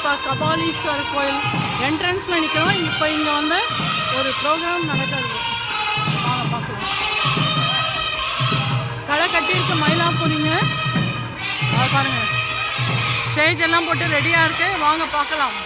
இப்போ கபாலீஸ்வரர் கோயில் என்ட்ரன்ஸில் நிற்கிறோம் இப்போ இங்கே வந்து ஒரு ப்ரோக்ராம் நடக்கிறது. வாங்க பார்க்கலாம். கடை கட்டியிருக்கு மயிலாப்பூரிங்க அதை ஸ்டேஜ் எல்லாம் போட்டு ரெடியாக இருக்குது வாங்க பார்க்கலாம்.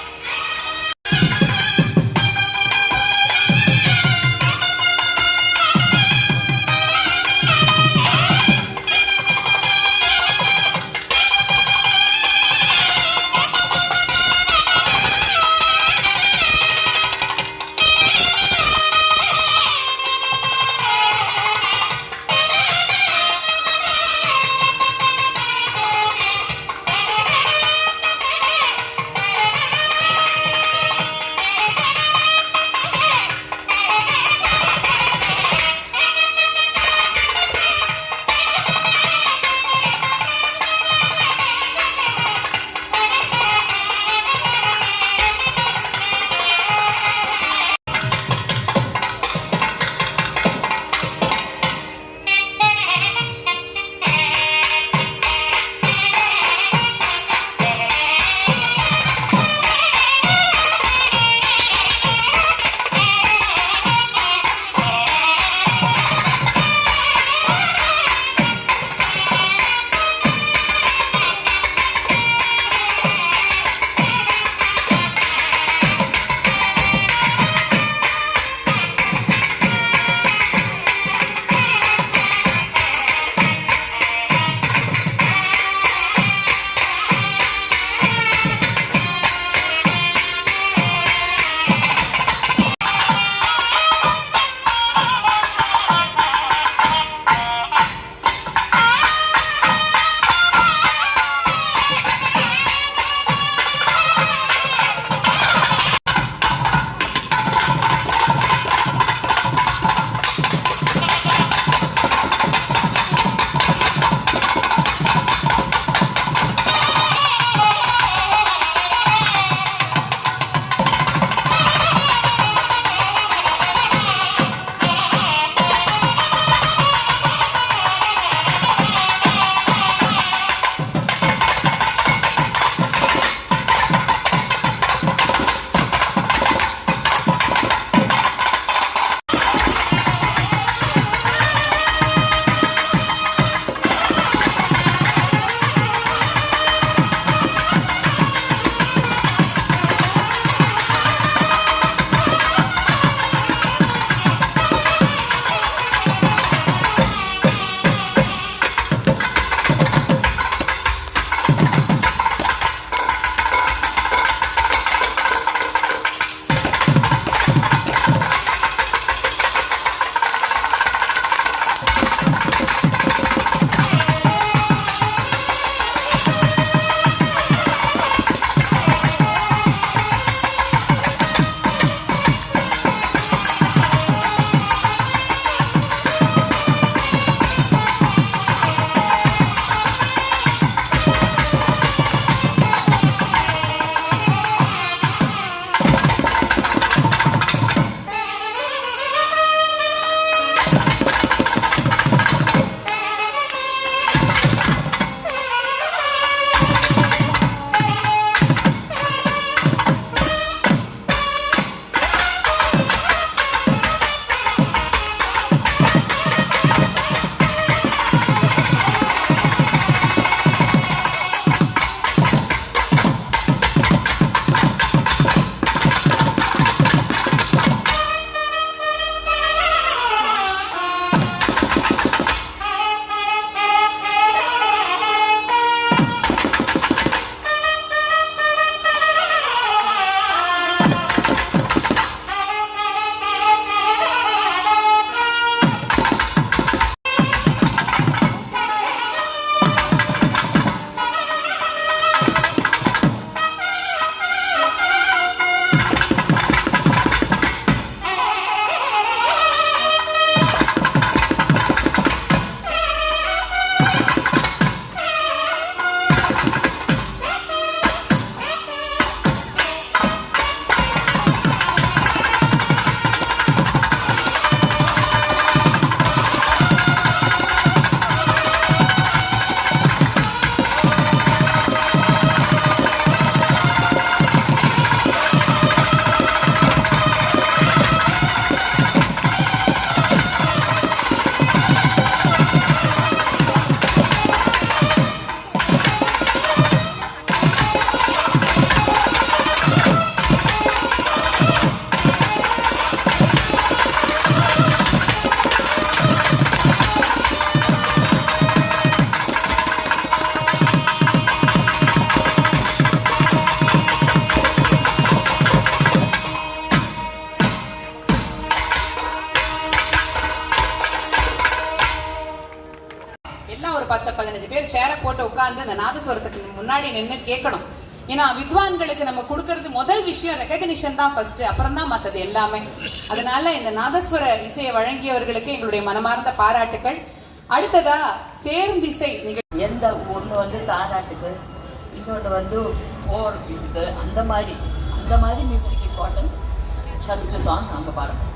பதினஞ்சு பேர் சேர போட்டு உட்காந்து அந்த நாதஸ்வரத்துக்கு முன்னாடி நின்னு கேட்கணும். ஏன்னா வித்வான்களுக்கு நம்ம கொடுக்கறது முதல் விஷயம் ரெக்கக்னிஷன் தான் ஃபர்ஸ்ட் அப்புறம் தான் மற்றது எல்லாமே. அதனால இந்த நாதஸ்வர இசையை வழங்கியவர்களுக்கு எங்களுடைய மனமார்ந்த பாராட்டுகள் அடுத்ததா சேர்ந்திசை எந்த ஒன்று வந்து தாராட்டுக்கு இன்னொன்று வந்து ஓர் இதுக்கு அந்த மாதிரி அந்த மாதிரி மியூசிக் இம்பார்ட்டன்ஸ் ஃபஸ்ட்டு சாங் நாங்கள் பாடணும்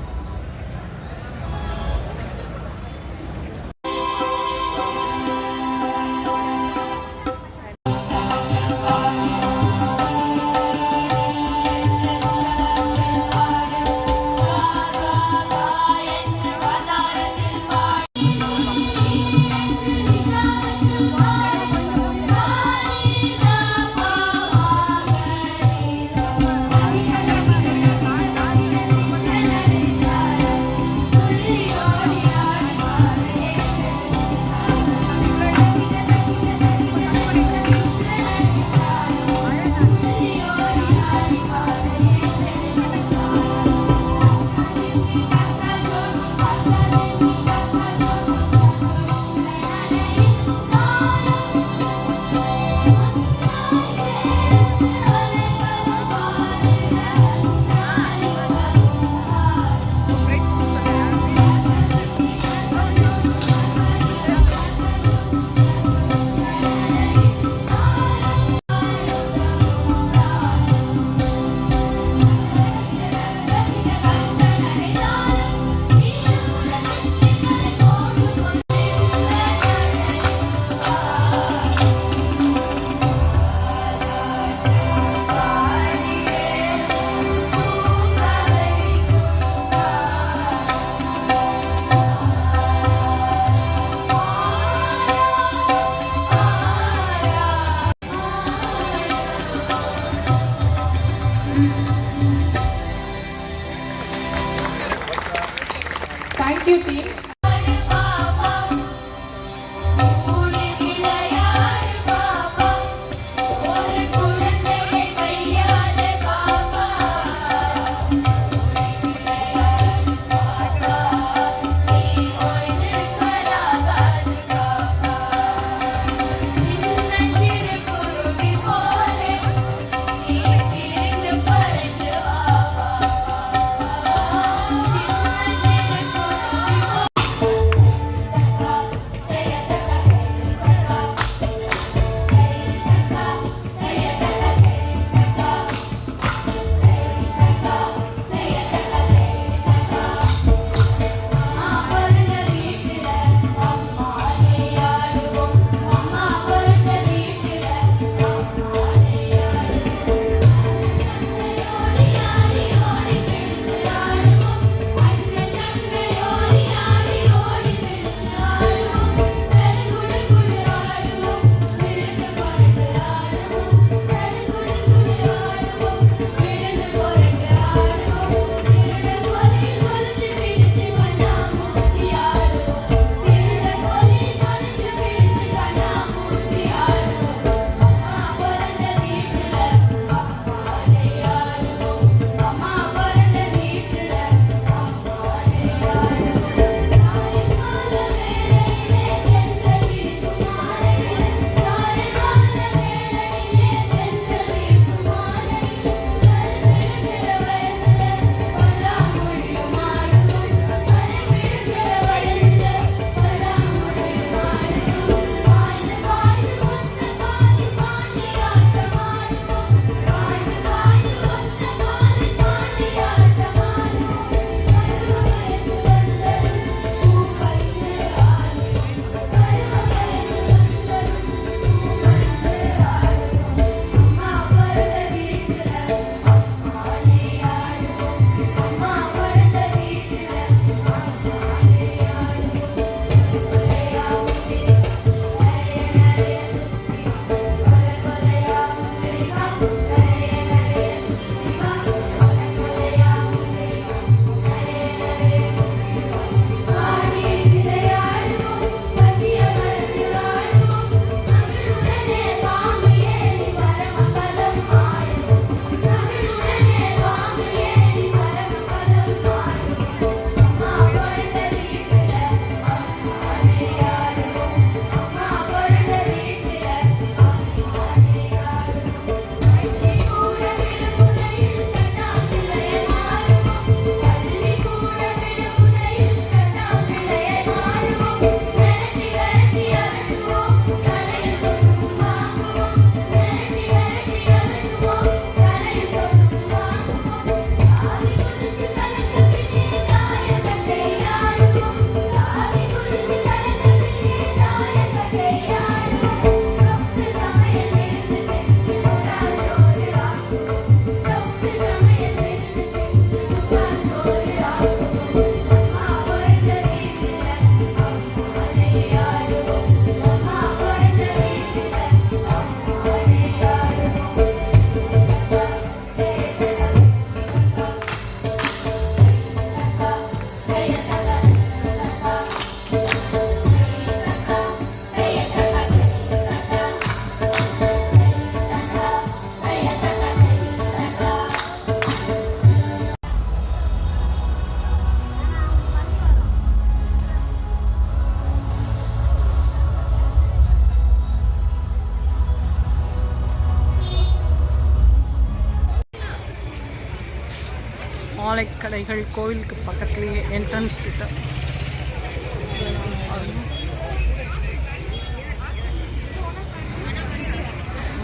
கடைகள் கோவிலுக்கு பக்கத்துலேயே என்ட்ரன்ஸ் கிட்ட.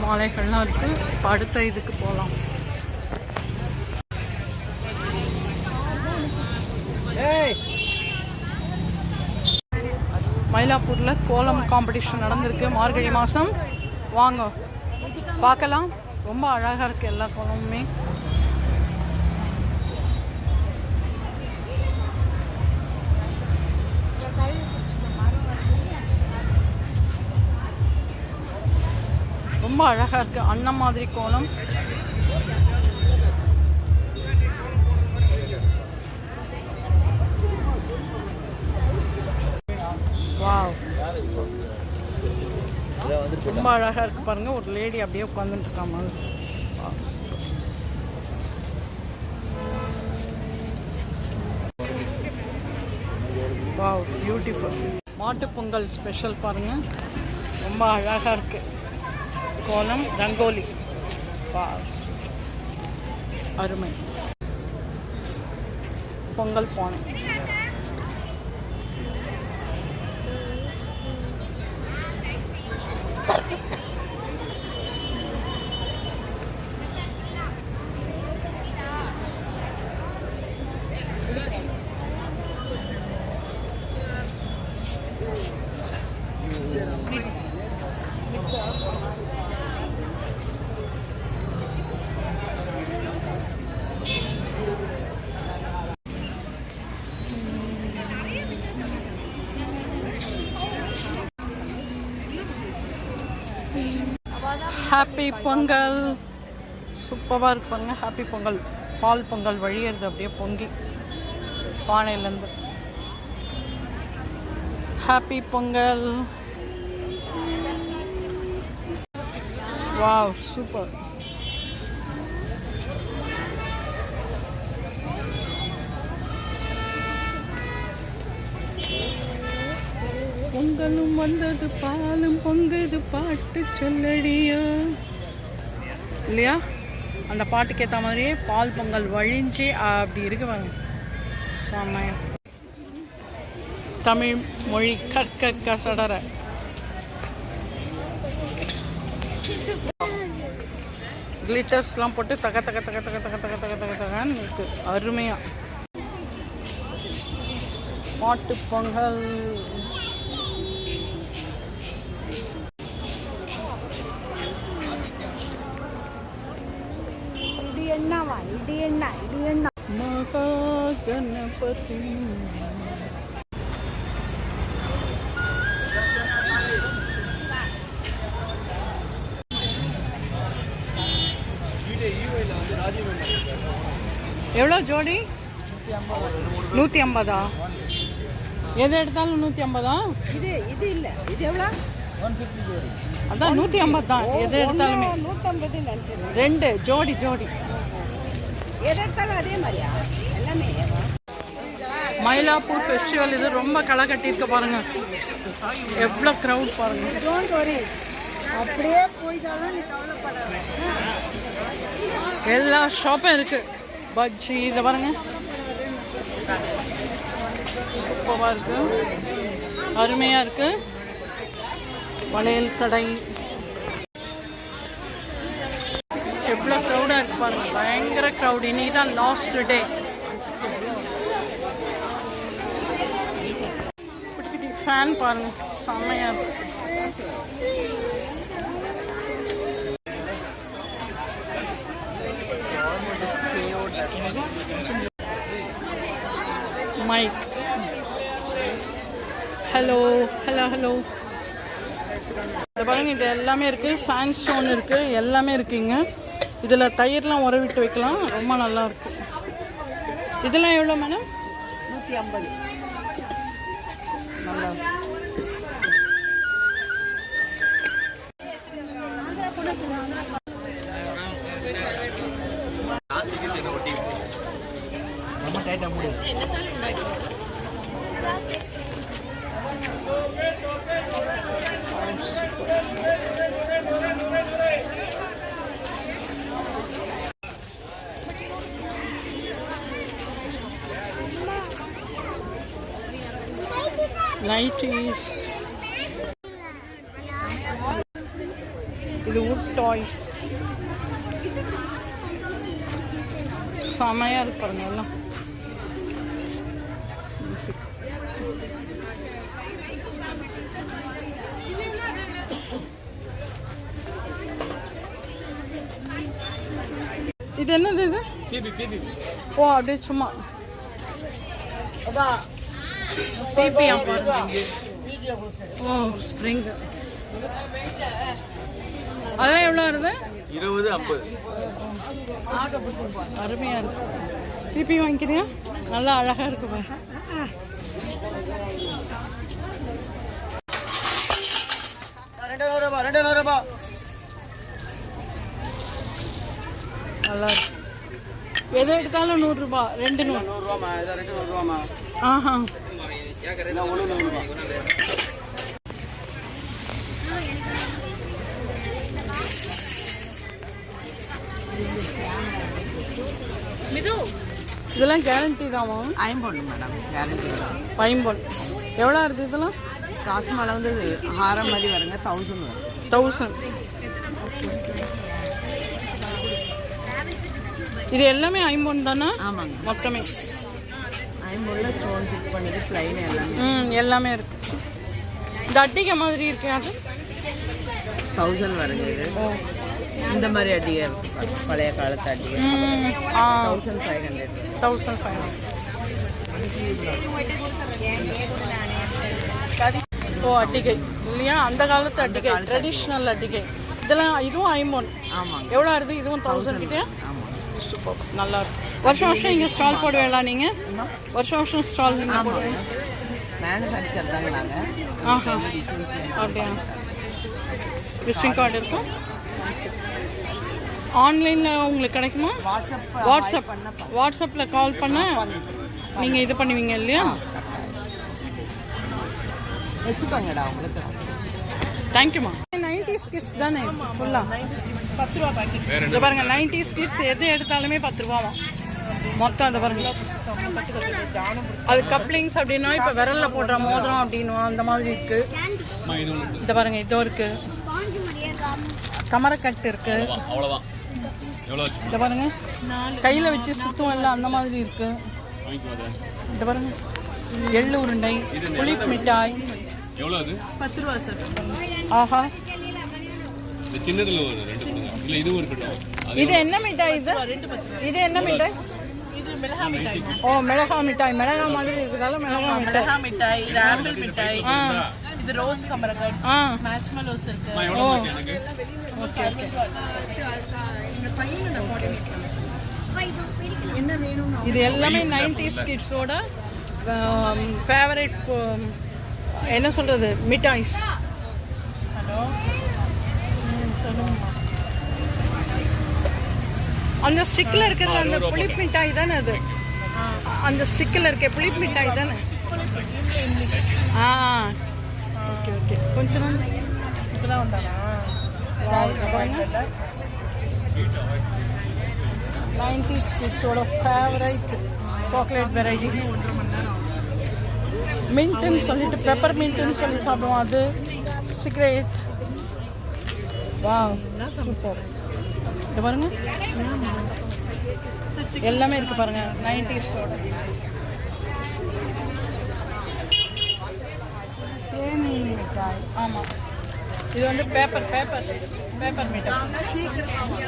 மாலைகள்லாம் இருக்கு. இப்போ அடுத்த இதுக்கு போகலாம் மயிலாப்பூரில் கோலம் காம்படிஷன் நடந்திருக்கு. மார்கழி மாதம் வாங்க. பார்க்கலாம். ரொம்ப அழகாக இருக்குது எல்லா கோலமுமே. ரொம்ப அழகாக இருக்குது அண்ணன் மாதிரி கோலம். வாவ். ரொம்ப அழகாக இருக்கு பாருங்க. ஒரு லேடி அப்படியே உட்காந்துட்டு இருக்கா மாதிரி. Wow beautiful Mattu Pongal special பாருங்க. ரொம்ப அழகாக இருக்கு. கோலம் ரங்கோலி வா அருமை பொங்கல் பானை ஹாப்பி பொங்கல் சூப்பராக இருப்பாங்க ஹாப்பி பொங்கல் பால் பொங்கல் வழியிறது அப்படியே பொங்கி. பானையிலேருந்து. ஹாப்பி பொங்கல் வாவ் சூப்பர் வந்தது பாலும் பொங்குது பாட்டு சொல்லடியா. இல்லையா? அந்த பாட்டுக்கு ஏற்ற மாதிரியே பால் பொங்கல் வழிஞ்சு அப்படி இருக்கு வாங்க செம்மையா. தமிழ் மொழி கற்க கசடற. கிளிட்டர்ஸ்லாம் போட்டு தக தக தக தக தக தக தக தக தகன்னு இருக்கு. அருமையாக மாட்டு பொங்கல். ไหนเดือนไหนมาตากันปฏิ எவ்வளோ ஜோடி? நூற்றி ஐம்பதா? எது எடுத்தாலும் நூற்றி ஐம்பதா? இது இது இல்லை. இது எவ்வளோ? அதான் நூற்றி ஐம்பது. தான் எது எடுத்தாலுமே. நூற்றம்பது ரெண்டு ஜோடி ஜோடி. எது எடுத்தாலும் அதே மாதிரியா? எல்லாமே மயிலாப்பூர் ஃபெஸ்டிவல் இது ரொம்ப களை கட்டியிருக்க பாருங்க. எவ்வளோ க்ரௌட் பாருங்க. டோன்ட் வரி அப்படியே போயிட்டாலும் நீ கவலைப்படாத. எல்லா ஷாப்பும் இருக்கு. பஜ்ஜி இதை பாருங்க. சூப்பராக இருக்கு. அருமையாக இருக்கு. வளையல் கடை. crowd. Ini the last day. Fan பாருங்க செம்மையா மைக் ஹலோ ஹலோ ஹலோ பாருங்க இது எல்லாமே இருக்குது சாண்ட் ஸ்டோன் இருக்குது எல்லாமே இருக்குங்க. இதில் தயிர்லாம் உறவிட்டு வைக்கலாம். ரொம்ப நல்லா இருக்கும் இதெல்லாம் எவ்வளோ மேடம்? நூற்றி ஐம்பது. நல்லா இது வுட் டாய்ஸ் செமையாக இருக்கு பாருங்க எல்லாம் Music. இது என்னது இது ஓ அப்படியே சும்மா பிபியா பாருங்க ஓ ஸ்ப்ரிங் அதெல்லாம் எவ்வளோ வருது இருபது ஐம்பது. அருமையாக இருக்கு. பிபி வாங்கிக்கிறியா? நல்லா அழகாக இருக்கு பாரு. நல்லா இருக்கு. எதை எடுத்தாலும் நூறுரூபா ரெண்டு நூறு. ஆஹா. இதெல்லாம் கேரண்டி தாமா ஐம்பொண்ணு மேடம் கேரண்டி வரும் பைம்பொன் எவ்வளோ இருக்குது இதெல்லாம்? காசு மேலே வந்து ஹாரம் மாதிரி வருங்க தௌசண்ட் வரும். தௌசண்ட் இது எல்லாமே ஐம்பொன் தானே? ஆமாங்க. மொத்தமே. ஐம்பொண்ணில் ஸ்டோன் ஃபிட் பண்ணிட்டு ப்ளைன் எல்லாமே. ம் எல்லாமே இருக்கு. இந்த அட்டிகை மாதிரி இருக்கு அது? தௌசண்ட் வருங்க இது. இந்த மாதிரி அடிகை இருக்கு பாருங்க. பழைய காலத்து அடிகை ம் ஆ. Thousand five hundred thousand five ஓ அட்டிகை இல்லையா? அந்த காலத்து அட்டிகை ட்ரெடிஷ்னல் அட்டிகை இதெல்லாம் இதுவும் ஐம்பொன் ஆமாங்க. எவ்வளோ வருது இதுவும் தௌசண்ட் கிட்டே ஆமாம் சூப்பர். நல்லா இருக்கு. வருஷம் வருஷம் இங்கே ஸ்டால் போடுவேலா நீங்கள் வருஷம் வருஷம் ஸ்டால் நீங்கள் போடுவீங்க மேனுஃபேக்சர் தாங்க நாங்கள் ஆஹா. அப்படியா? விசிட்டிங் கார்டு இருக்கும் ஆன்லைனில் உங்களுக்கு கிடைக்குமா? வாட்ஸ்அப் வாட்ஸ்அப் வாட்ஸ்அப்பில் கால் பண்ண நீங்கள் இது பண்ணுவீங்க இல்லையா? வச்சுக்கோங்கடா உங்களுக்கு தேங்க்யூமா நைன்டிஸ் கிட்ஸ் தானே ஃபுல்லாக பத்து ரூபா பாக்கெட் இதை பாருங்க நைன்டிஸ் கிட்ஸ் எது எடுத்தாலுமே பத்து ரூபாவா மொத்தம் அதை பாருங்க. அது கப்ளிங்ஸ் அப்படின்னா இப்போ விரல்ல போடுற மோதிரம் அப்படின்னு அந்த மாதிரி இருக்கு. இந்த பாருங்க இதோ இருக்கு. கமரக்கட்டு இருக்கு. அவ்வளோதான் இந்த பாருங்க. கையில வச்சு சுத்தம் எல்லாம் அந்த மாதிரி இருக்கு. இந்த பாருங்க. எள்ளு உருண்டை புளிப்பு மிட்டாய். எவ்வளோ அது? பத்து ரூபா சார். ஆஹா. சின்னதில் ஒரு ரெண்டு இல்லை இது என்ன மிட்டாய் இது? இது என்ன மிட்டாய்? இது மிளகா மிட்டாய் ஓ மிளகா மிட்டாய். மிளகா மாதிரி இருக்கிறதால மிளகா மிட்டாய். மிளகா மிட்டாய் இது ஆப்பிள் மிட்டாய். ஆ இது ரோஸ் கமரகட் ஆ. மேட்ச் மலோஸ் இருக்கு இது எல்லாமே நைன்டிஸ் கிட்ஸோட ஃபேவரட் என்ன சொல்றது? மிட்டாய்ஸ் ஹலோ அந்த ஸ்டிக்ல இருக்கிறது அந்த புளிப்பு மிட்டாய் தானே அது? அந்த ஸ்டிக்கில் இருக்க புளிப்பு மிட்டாய் தானே? ஆ. Okay okay. கொஞ்ச நாள் இப்பதான் வந்தானா நைன்டிஸ் கிட்ஸோட ஃபேவரைட் சாக்லேட் வெரைட்டி மின்ட்டுன்னு சொல்லிட்டு பெப்பர் மின்ட்டுன்னு சொல்லி சாப்பிடுவோம். அது சிகரெட் வா சூப்பர் இது பாருங்க. எல்லாமே இருக்கு பாருங்க. நைன்டிஸோட ஆமாம் இது வந்து பேப்பர் பேப்பர் பேப்பர் மிட்டாய்.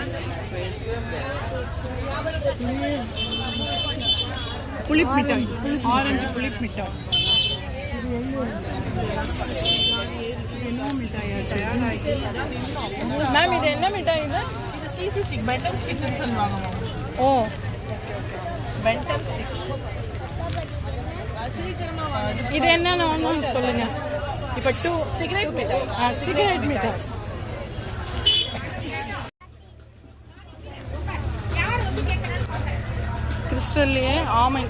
புளிப் மிட்டாய் ஆரஞ்சு புளிப் மிட்டாய். மேம் இது என்ன மிட்டாய் இது? சிசி ஸ்டிக் பென்டன் ஸ்டிக்னு சொல்லுவாங்க ஓ. பென்டன் ஸ்டிக் இது என்னன்னு ஒன்று சொல்லுங்க. இப்போ டூ சிகரெட் மிட்டாய். ஆ சிகரெட் மிட்டாய். சொல்லியே ஆமை